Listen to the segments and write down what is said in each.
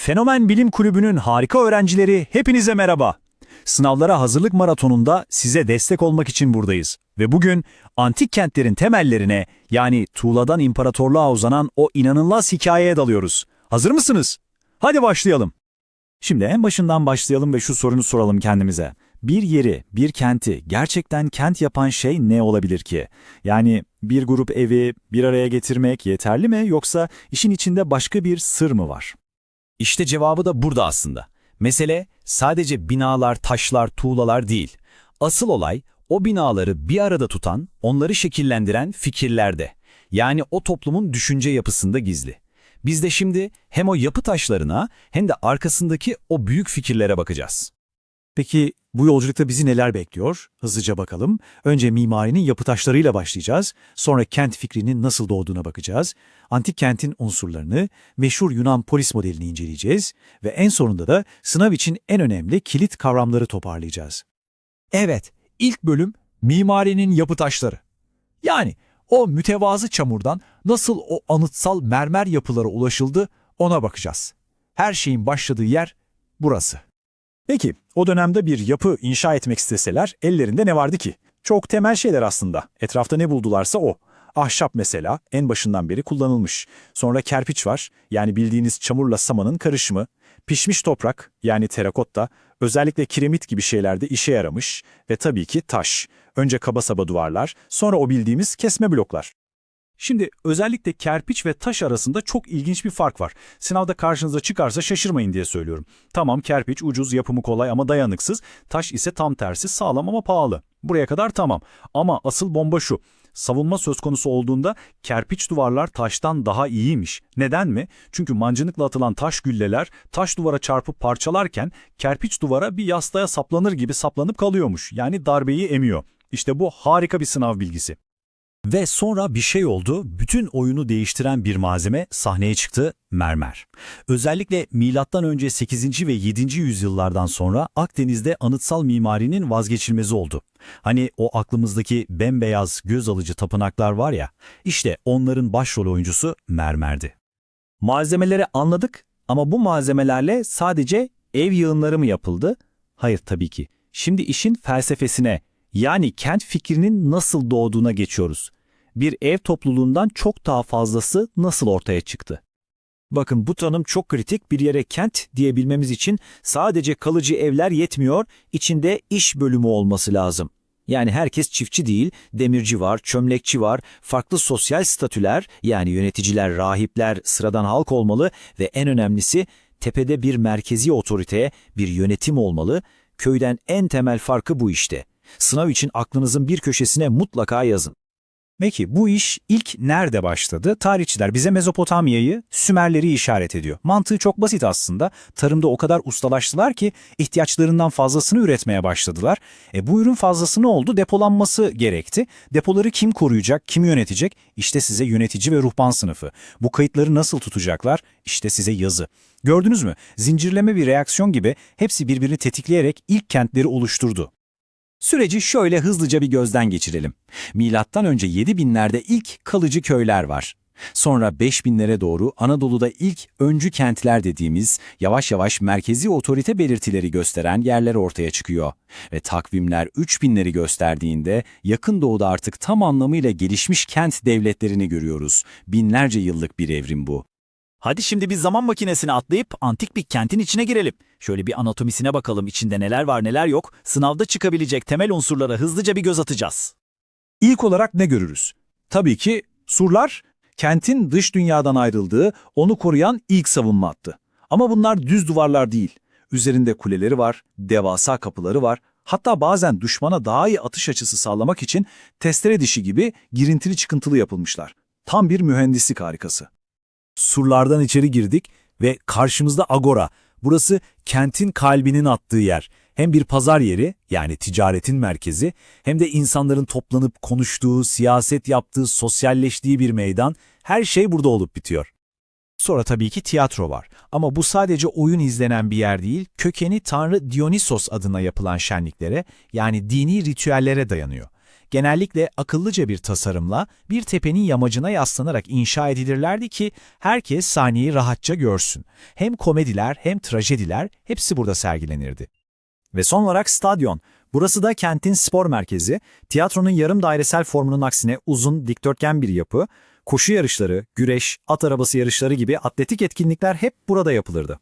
Fenomen Bilim Kulübü'nün harika öğrencileri hepinize merhaba. Sınavlara hazırlık maratonunda size destek olmak için buradayız. Ve bugün antik kentlerin temellerine yani tuğladan imparatorluğa uzanan o inanılmaz hikayeye dalıyoruz. Hazır mısınız? Hadi başlayalım. Şimdi en başından başlayalım ve şu sorunu soralım kendimize. Bir yeri, bir kenti gerçekten kent yapan şey ne olabilir ki? Yani bir grup evi bir araya getirmek yeterli mi yoksa işin içinde başka bir sır mı var? İşte cevabı da burada aslında. Mesele sadece binalar, taşlar, tuğlalar değil. Asıl olay o binaları bir arada tutan, onları şekillendiren fikirlerde. Yani o toplumun düşünce yapısında gizli. Biz de şimdi hem o yapı taşlarına hem de arkasındaki o büyük fikirlere bakacağız. Peki bu yolculukta bizi neler bekliyor? Hızlıca bakalım. Önce mimarinin yapı taşlarıyla başlayacağız. Sonra kent fikrinin nasıl doğduğuna bakacağız. Antik kentin unsurlarını, meşhur Yunan polis modelini inceleyeceğiz. Ve en sonunda da sınav için en önemli kilit kavramları toparlayacağız. Evet, ilk bölüm mimarinin yapı taşları. Yani o mütevazı çamurdan nasıl o anıtsal mermer yapılara ulaşıldı ona bakacağız. Her şeyin başladığı yer burası. Peki, o dönemde bir yapı inşa etmek isteseler ellerinde ne vardı ki? Çok temel şeyler aslında. Etrafta ne buldularsa o. Ahşap mesela en başından beri kullanılmış. Sonra kerpiç var, yani bildiğiniz çamurla samanın karışımı. Pişmiş toprak, yani terakotta, özellikle kiremit gibi şeylerde işe yaramış. Ve tabii ki taş. Önce kaba saba duvarlar, sonra o bildiğimiz kesme bloklar. Şimdi özellikle kerpiç ve taş arasında çok ilginç bir fark var. Sınavda karşınıza çıkarsa şaşırmayın diye söylüyorum. Tamam kerpiç ucuz, yapımı kolay ama dayanıksız. Taş ise tam tersi sağlam ama pahalı. Buraya kadar tamam. Ama asıl bomba şu. Savunma söz konusu olduğunda kerpiç duvarlar taştan daha iyiymiş. Neden mi? Çünkü mancınıkla atılan taş gülleler taş duvara çarpıp parçalarken kerpiç duvara bir yastaya saplanır gibi saplanıp kalıyormuş. Yani darbeyi emiyor. İşte bu harika bir sınav bilgisi. Ve sonra bir şey oldu, bütün oyunu değiştiren bir malzeme sahneye çıktı, mermer. Özellikle önce 8. ve 7. yüzyıllardan sonra Akdeniz'de anıtsal mimarinin vazgeçilmezi oldu. Hani o aklımızdaki bembeyaz göz alıcı tapınaklar var ya, işte onların başrol oyuncusu mermerdi. Malzemeleri anladık ama bu malzemelerle sadece ev yığınları mı yapıldı? Hayır tabii ki. Şimdi işin felsefesine, yani kent fikrinin nasıl doğduğuna geçiyoruz. Bir ev topluluğundan çok daha fazlası nasıl ortaya çıktı? Bakın bu tanım çok kritik. Bir yere kent diyebilmemiz için sadece kalıcı evler yetmiyor, içinde iş bölümü olması lazım. Yani herkes çiftçi değil, demirci var, çömlekçi var, farklı sosyal statüler yani yöneticiler, rahipler, sıradan halk olmalı ve en önemlisi tepede bir merkezi otoriteye, bir yönetim olmalı. Köyden en temel farkı bu işte. Sınav için aklınızın bir köşesine mutlaka yazın. Peki bu iş ilk nerede başladı? Tarihçiler bize Mezopotamya'yı, Sümerleri işaret ediyor. Mantığı çok basit aslında. Tarımda o kadar ustalaştılar ki ihtiyaçlarından fazlasını üretmeye başladılar. E bu ürün fazlası ne oldu? Depolanması gerekti. Depoları kim koruyacak, kim yönetecek? İşte size yönetici ve ruhban sınıfı. Bu kayıtları nasıl tutacaklar? İşte size yazı. Gördünüz mü? Zincirleme bir reaksiyon gibi hepsi birbirini tetikleyerek ilk kentleri oluşturdu. Süreci şöyle hızlıca bir gözden geçirelim. Milattan önce 7000'lerde ilk kalıcı köyler var. Sonra 5000'lere doğru Anadolu'da ilk öncü kentler dediğimiz yavaş yavaş merkezi otorite belirtileri gösteren yerler ortaya çıkıyor. Ve takvimler 3000'leri gösterdiğinde yakın doğuda artık tam anlamıyla gelişmiş kent devletlerini görüyoruz. Binlerce yıllık bir evrim bu. Hadi şimdi bir zaman makinesine atlayıp antik bir kentin içine girelim. Şöyle bir anatomisine bakalım içinde neler var neler yok. Sınavda çıkabilecek temel unsurlara hızlıca bir göz atacağız. İlk olarak ne görürüz? Tabii ki surlar, kentin dış dünyadan ayrıldığı, onu koruyan ilk savunma hattı. Ama bunlar düz duvarlar değil. Üzerinde kuleleri var, devasa kapıları var. Hatta bazen düşmana daha iyi atış açısı sağlamak için testere dişi gibi girintili çıkıntılı yapılmışlar. Tam bir mühendislik harikası. Surlardan içeri girdik ve karşımızda Agora. Burası kentin kalbinin attığı yer. Hem bir pazar yeri yani ticaretin merkezi hem de insanların toplanıp konuştuğu, siyaset yaptığı, sosyalleştiği bir meydan. Her şey burada olup bitiyor. Sonra tabii ki tiyatro var. Ama bu sadece oyun izlenen bir yer değil, kökeni Tanrı Dionysos adına yapılan şenliklere yani dini ritüellere dayanıyor. Genellikle akıllıca bir tasarımla bir tepenin yamacına yaslanarak inşa edilirlerdi ki herkes sahneyi rahatça görsün. Hem komediler hem trajediler hepsi burada sergilenirdi. Ve son olarak stadyon. Burası da kentin spor merkezi. Tiyatronun yarım dairesel formunun aksine uzun, dikdörtgen bir yapı. Koşu yarışları, güreş, at arabası yarışları gibi atletik etkinlikler hep burada yapılırdı.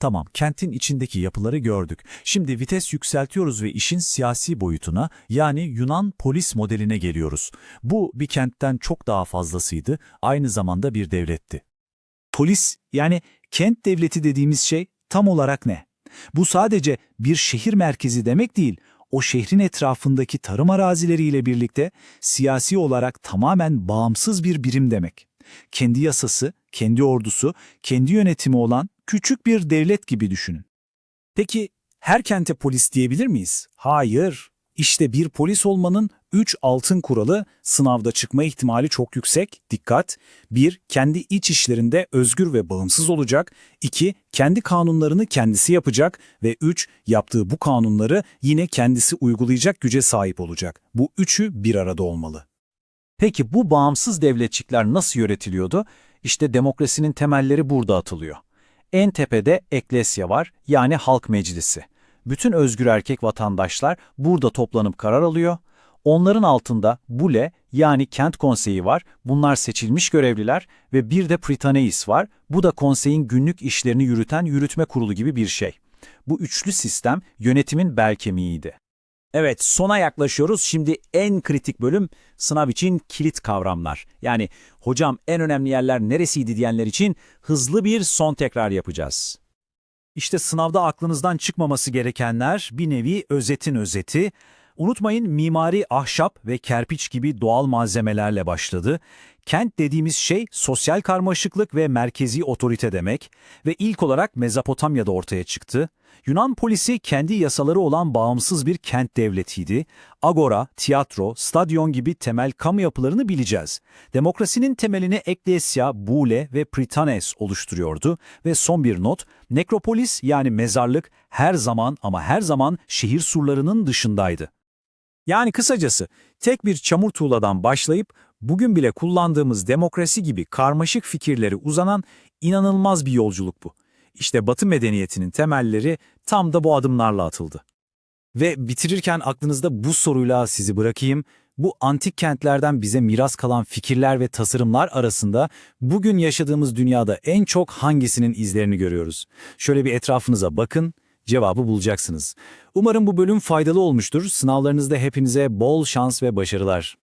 Tamam, kentin içindeki yapıları gördük. Şimdi vites yükseltiyoruz ve işin siyasi boyutuna, yani Yunan polis modeline geliyoruz. Bu bir kentten çok daha fazlasıydı, aynı zamanda bir devletti. Polis yani kent devleti dediğimiz şey tam olarak ne? Bu sadece bir şehir merkezi demek değil, o şehrin etrafındaki tarım arazileriyle birlikte siyasi olarak tamamen bağımsız bir birim demek. Kendi yasası, kendi ordusu, kendi yönetimi olan küçük bir devlet gibi düşünün. Peki her kente polis diyebilir miyiz? Hayır. İşte bir polis olmanın 3 altın kuralı sınavda çıkma ihtimali çok yüksek. Dikkat! 1. Kendi iç işlerinde özgür ve bağımsız olacak. 2. Kendi kanunlarını kendisi yapacak. Ve 3. Yaptığı bu kanunları yine kendisi uygulayacak güce sahip olacak. Bu üçü bir arada olmalı. Peki bu bağımsız devletçikler nasıl yönetiliyordu? İşte demokrasinin temelleri burada atılıyor. En tepede eklesya var, yani halk meclisi. Bütün özgür erkek vatandaşlar burada toplanıp karar alıyor. Onların altında bule yani kent konseyi var. Bunlar seçilmiş görevliler ve bir de pritaneis var. Bu da konseyin günlük işlerini yürüten yürütme kurulu gibi bir şey. Bu üçlü sistem yönetimin bel kemiğiydi. Evet, sona yaklaşıyoruz. Şimdi en kritik bölüm sınav için kilit kavramlar. Yani hocam en önemli yerler neresiydi diyenler için hızlı bir son tekrar yapacağız. İşte sınavda aklınızdan çıkmaması gerekenler bir nevi özetin özeti. Unutmayın mimari ahşap ve kerpiç gibi doğal malzemelerle başladı. Kent dediğimiz şey sosyal karmaşıklık ve merkezi otorite demek ve ilk olarak Mezopotamya'da ortaya çıktı. Yunan polisi kendi yasaları olan bağımsız bir kent devletiydi. Agora, tiyatro, stadyon gibi temel kamu yapılarını bileceğiz. Demokrasinin temelini Eklesya, Bule ve Pritanes oluşturuyordu ve son bir not, nekropolis yani mezarlık her zaman ama her zaman şehir surlarının dışındaydı. Yani kısacası tek bir çamur tuğladan başlayıp bugün bile kullandığımız demokrasi gibi karmaşık fikirleri uzanan inanılmaz bir yolculuk bu. İşte Batı medeniyetinin temelleri tam da bu adımlarla atıldı. Ve bitirirken aklınızda bu soruyla sizi bırakayım. Bu antik kentlerden bize miras kalan fikirler ve tasarımlar arasında bugün yaşadığımız dünyada en çok hangisinin izlerini görüyoruz? Şöyle bir etrafınıza bakın, cevabı bulacaksınız. Umarım bu bölüm faydalı olmuştur. Sınavlarınızda hepinize bol şans ve başarılar.